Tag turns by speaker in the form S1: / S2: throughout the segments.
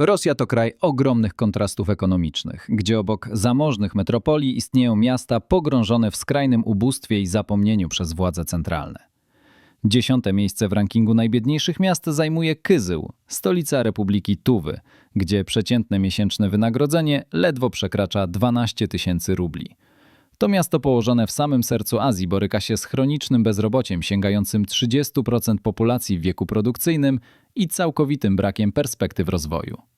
S1: Rosja to kraj ogromnych kontrastów ekonomicznych, gdzie obok zamożnych metropolii istnieją miasta pogrążone w skrajnym ubóstwie i zapomnieniu przez władze centralne. Dziesiąte miejsce w rankingu najbiedniejszych miast zajmuje Kyzył, stolica Republiki Tuwy, gdzie przeciętne miesięczne wynagrodzenie ledwo przekracza 12 tysięcy rubli. To miasto położone w samym sercu Azji boryka się z chronicznym bezrobociem sięgającym 30% populacji w wieku produkcyjnym i całkowitym brakiem perspektyw rozwoju.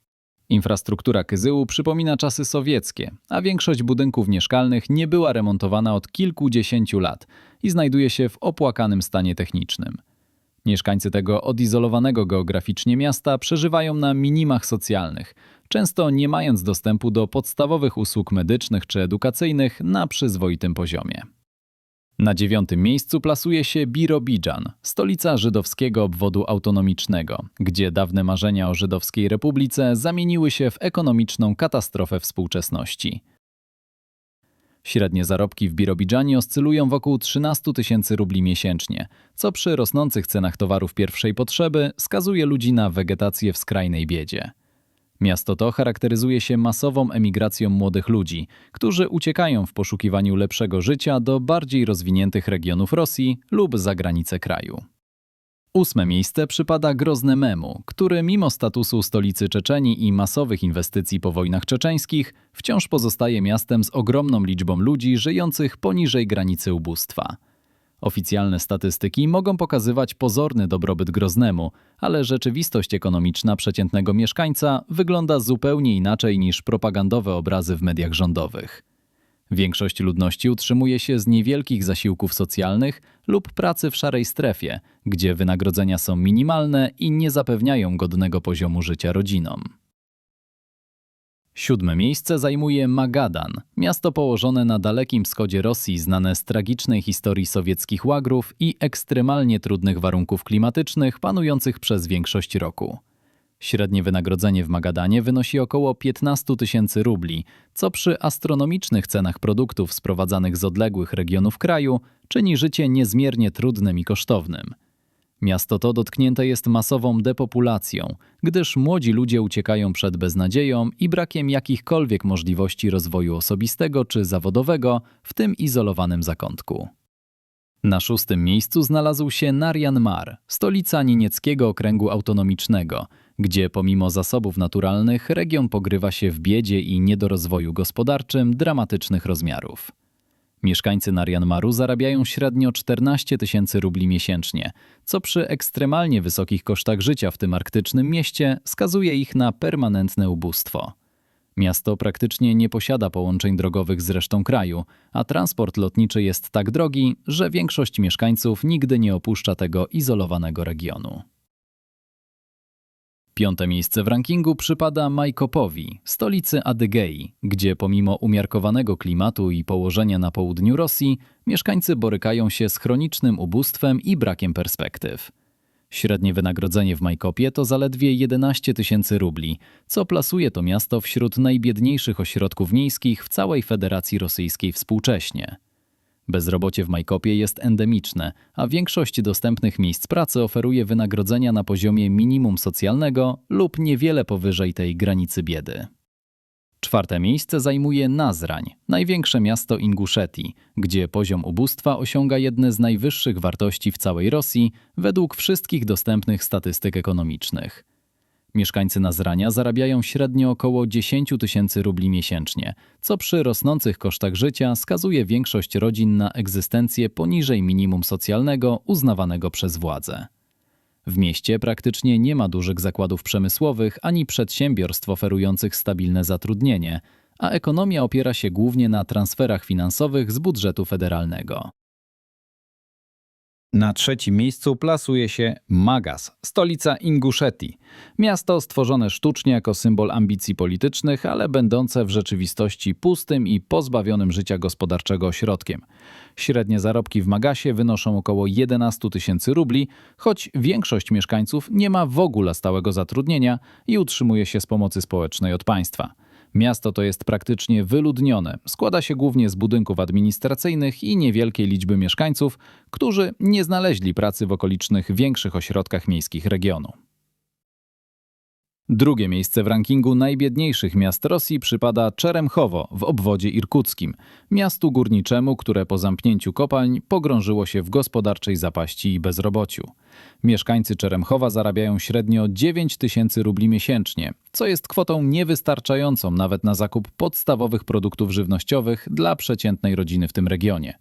S1: Infrastruktura Kyzyłu przypomina czasy sowieckie, a większość budynków mieszkalnych nie była remontowana od kilkudziesięciu lat i znajduje się w opłakanym stanie technicznym. Mieszkańcy tego odizolowanego geograficznie miasta przeżywają na minimach socjalnych, często nie mając dostępu do podstawowych usług medycznych czy edukacyjnych na przyzwoitym poziomie. Na dziewiątym miejscu plasuje się Birobidżan, stolica żydowskiego obwodu autonomicznego, gdzie dawne marzenia o żydowskiej republice zamieniły się w ekonomiczną katastrofę współczesności. Średnie zarobki w Birobidżanie oscylują wokół 13 tysięcy rubli miesięcznie, co przy rosnących cenach towarów pierwszej potrzeby skazuje ludzi na wegetację w skrajnej biedzie. Miasto to charakteryzuje się masową emigracją młodych ludzi, którzy uciekają w poszukiwaniu lepszego życia do bardziej rozwiniętych regionów Rosji lub za granice kraju. Ósme miejsce przypada Groznemu, który mimo statusu stolicy Czeczenii i masowych inwestycji po wojnach czeczeńskich wciąż pozostaje miastem z ogromną liczbą ludzi żyjących poniżej granicy ubóstwa. Oficjalne statystyki mogą pokazywać pozorny dobrobyt Groznemu, ale rzeczywistość ekonomiczna przeciętnego mieszkańca wygląda zupełnie inaczej niż propagandowe obrazy w mediach rządowych. Większość ludności utrzymuje się z niewielkich zasiłków socjalnych lub pracy w szarej strefie, gdzie wynagrodzenia są minimalne i nie zapewniają godnego poziomu życia rodzinom. Siódme miejsce zajmuje Magadan, miasto położone na dalekim wschodzie Rosji, znane z tragicznej historii sowieckich łagrów i ekstremalnie trudnych warunków klimatycznych panujących przez większość roku. Średnie wynagrodzenie w Magadanie wynosi około 15 tysięcy rubli, co przy astronomicznych cenach produktów sprowadzanych z odległych regionów kraju czyni życie niezmiernie trudnym i kosztownym. Miasto to dotknięte jest masową depopulacją, gdyż młodzi ludzie uciekają przed beznadzieją i brakiem jakichkolwiek możliwości rozwoju osobistego czy zawodowego w tym izolowanym zakątku. Na szóstym miejscu znalazł się Narian Mar, stolica niemieckiego okręgu autonomicznego, gdzie pomimo zasobów naturalnych region pogrywa się w biedzie i niedorozwoju gospodarczym dramatycznych rozmiarów. Mieszkańcy Narianmaru zarabiają średnio 14 tysięcy rubli miesięcznie, co przy ekstremalnie wysokich kosztach życia w tym arktycznym mieście skazuje ich na permanentne ubóstwo. Miasto praktycznie nie posiada połączeń drogowych z resztą kraju, a transport lotniczy jest tak drogi, że większość mieszkańców nigdy nie opuszcza tego izolowanego regionu. Piąte miejsce w rankingu przypada Majkopowi, stolicy Adygei, gdzie pomimo umiarkowanego klimatu i położenia na południu Rosji, mieszkańcy borykają się z chronicznym ubóstwem i brakiem perspektyw. Średnie wynagrodzenie w Majkopie to zaledwie 11 tysięcy rubli, co plasuje to miasto wśród najbiedniejszych ośrodków miejskich w całej Federacji Rosyjskiej współcześnie. Bezrobocie w Majkopie jest endemiczne, a większość dostępnych miejsc pracy oferuje wynagrodzenia na poziomie minimum socjalnego lub niewiele powyżej tej granicy biedy. Czwarte miejsce zajmuje Nazrań, największe miasto Inguszetii, gdzie poziom ubóstwa osiąga jedne z najwyższych wartości w całej Rosji według wszystkich dostępnych statystyk ekonomicznych. Mieszkańcy Nazrania zarabiają średnio około 10 tysięcy rubli miesięcznie, co przy rosnących kosztach życia skazuje większość rodzin na egzystencję poniżej minimum socjalnego uznawanego przez władze. W mieście praktycznie nie ma dużych zakładów przemysłowych ani przedsiębiorstw oferujących stabilne zatrudnienie, a ekonomia opiera się głównie na transferach finansowych z budżetu federalnego. Na trzecim miejscu plasuje się Magas, stolica Inguszetii. Miasto stworzone sztucznie jako symbol ambicji politycznych, ale będące w rzeczywistości pustym i pozbawionym życia gospodarczego ośrodkiem. Średnie zarobki w Magasie wynoszą około 11 tysięcy rubli, choć większość mieszkańców nie ma w ogóle stałego zatrudnienia i utrzymuje się z pomocy społecznej od państwa. Miasto to jest praktycznie wyludnione. Składa się głównie z budynków administracyjnych i niewielkiej liczby mieszkańców, którzy nie znaleźli pracy w okolicznych większych ośrodkach miejskich regionu. Drugie miejsce w rankingu najbiedniejszych miast Rosji przypada Czeremchowo w obwodzie irkuckim, miastu górniczemu, które po zamknięciu kopalń pogrążyło się w gospodarczej zapaści i bezrobociu. Mieszkańcy Czeremchowa zarabiają średnio 9 tysięcy rubli miesięcznie, co jest kwotą niewystarczającą nawet na zakup podstawowych produktów żywnościowych dla przeciętnej rodziny w tym regionie.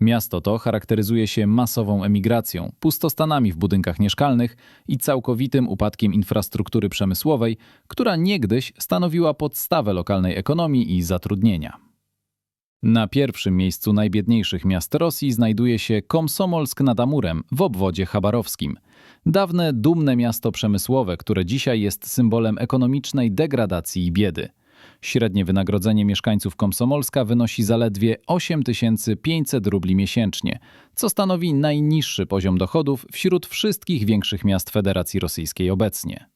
S1: Miasto to charakteryzuje się masową emigracją, pustostanami w budynkach mieszkalnych i całkowitym upadkiem infrastruktury przemysłowej, która niegdyś stanowiła podstawę lokalnej ekonomii i zatrudnienia. Na pierwszym miejscu najbiedniejszych miast Rosji znajduje się Komsomolsk nad Amurem w obwodzie chabarowskim. Dawne, dumne miasto przemysłowe, które dzisiaj jest symbolem ekonomicznej degradacji i biedy. Średnie wynagrodzenie mieszkańców Komsomolska wynosi zaledwie 8500 rubli miesięcznie, co stanowi najniższy poziom dochodów wśród wszystkich większych miast Federacji Rosyjskiej obecnie.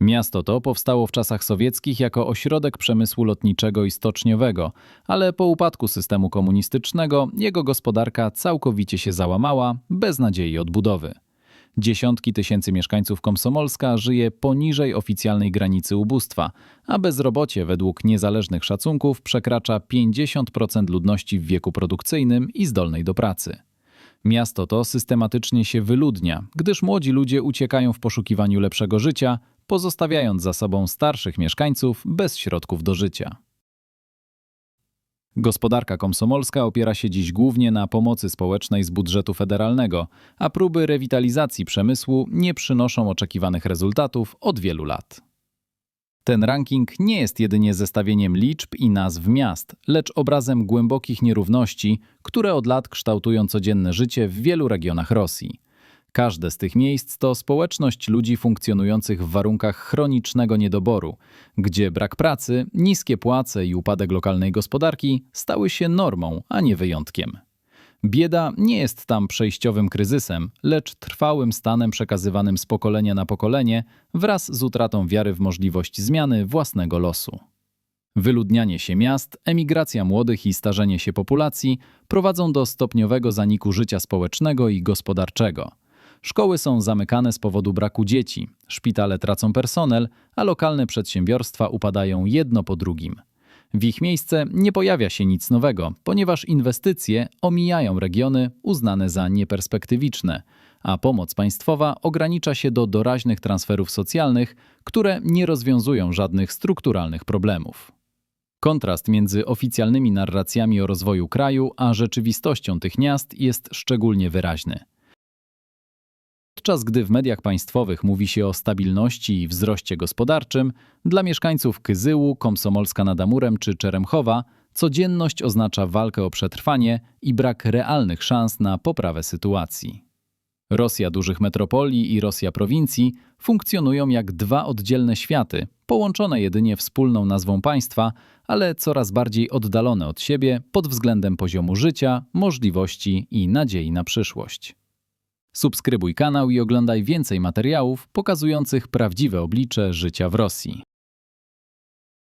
S1: Miasto to powstało w czasach sowieckich jako ośrodek przemysłu lotniczego i stoczniowego, ale po upadku systemu komunistycznego jego gospodarka całkowicie się załamała, bez nadziei odbudowy. Dziesiątki tysięcy mieszkańców Komsomolska żyje poniżej oficjalnej granicy ubóstwa, a bezrobocie według niezależnych szacunków przekracza 50% ludności w wieku produkcyjnym i zdolnej do pracy. Miasto to systematycznie się wyludnia, gdyż młodzi ludzie uciekają w poszukiwaniu lepszego życia, pozostawiając za sobą starszych mieszkańców bez środków do życia. Gospodarka komsomolska opiera się dziś głównie na pomocy społecznej z budżetu federalnego, a próby rewitalizacji przemysłu nie przynoszą oczekiwanych rezultatów od wielu lat. Ten ranking nie jest jedynie zestawieniem liczb i nazw miast, lecz obrazem głębokich nierówności, które od lat kształtują codzienne życie w wielu regionach Rosji. Każde z tych miejsc to społeczność ludzi funkcjonujących w warunkach chronicznego niedoboru, gdzie brak pracy, niskie płace i upadek lokalnej gospodarki stały się normą, a nie wyjątkiem. Bieda nie jest tam przejściowym kryzysem, lecz trwałym stanem przekazywanym z pokolenia na pokolenie wraz z utratą wiary w możliwość zmiany własnego losu. Wyludnianie się miast, emigracja młodych i starzenie się populacji prowadzą do stopniowego zaniku życia społecznego i gospodarczego. Szkoły są zamykane z powodu braku dzieci, szpitale tracą personel, a lokalne przedsiębiorstwa upadają jedno po drugim. W ich miejsce nie pojawia się nic nowego, ponieważ inwestycje omijają regiony uznane za nieperspektywiczne, a pomoc państwowa ogranicza się do doraźnych transferów socjalnych, które nie rozwiązują żadnych strukturalnych problemów. Kontrast między oficjalnymi narracjami o rozwoju kraju a rzeczywistością tych miast jest szczególnie wyraźny. Podczas gdy w mediach państwowych mówi się o stabilności i wzroście gospodarczym, dla mieszkańców Kyzyłu, Komsomolska nad Amurem czy Czeremchowa codzienność oznacza walkę o przetrwanie i brak realnych szans na poprawę sytuacji. Rosja dużych metropolii i Rosja prowincji funkcjonują jak dwa oddzielne światy, połączone jedynie wspólną nazwą państwa, ale coraz bardziej oddalone od siebie pod względem poziomu życia, możliwości i nadziei na przyszłość. Subskrybuj kanał i oglądaj więcej materiałów pokazujących prawdziwe oblicze życia w Rosji.